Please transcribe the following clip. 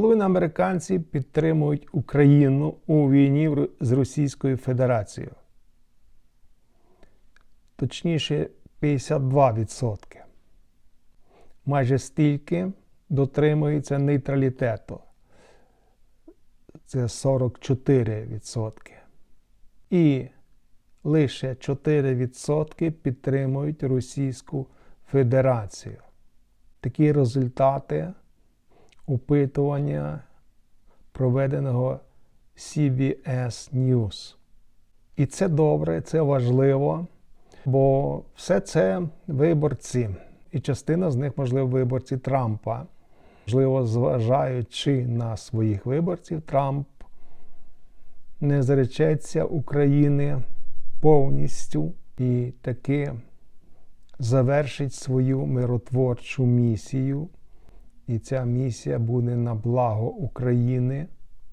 Половина американців підтримують Україну у війні з Російською Федерацією. Точніше, 52%. Майже стільки дотримуються нейтралітету. Це 44%. І лише 4% підтримують Російську Федерацію. Такі результати опитування проведеного CBS News. І це добре, це важливо, бо все це виборці, і частина з них, можливо, виборці Трампа. Можливо, зважаючи на своїх виборців, Трамп не зречеться України повністю і таки завершить свою миротворчу місію. І ця місія буде на благо України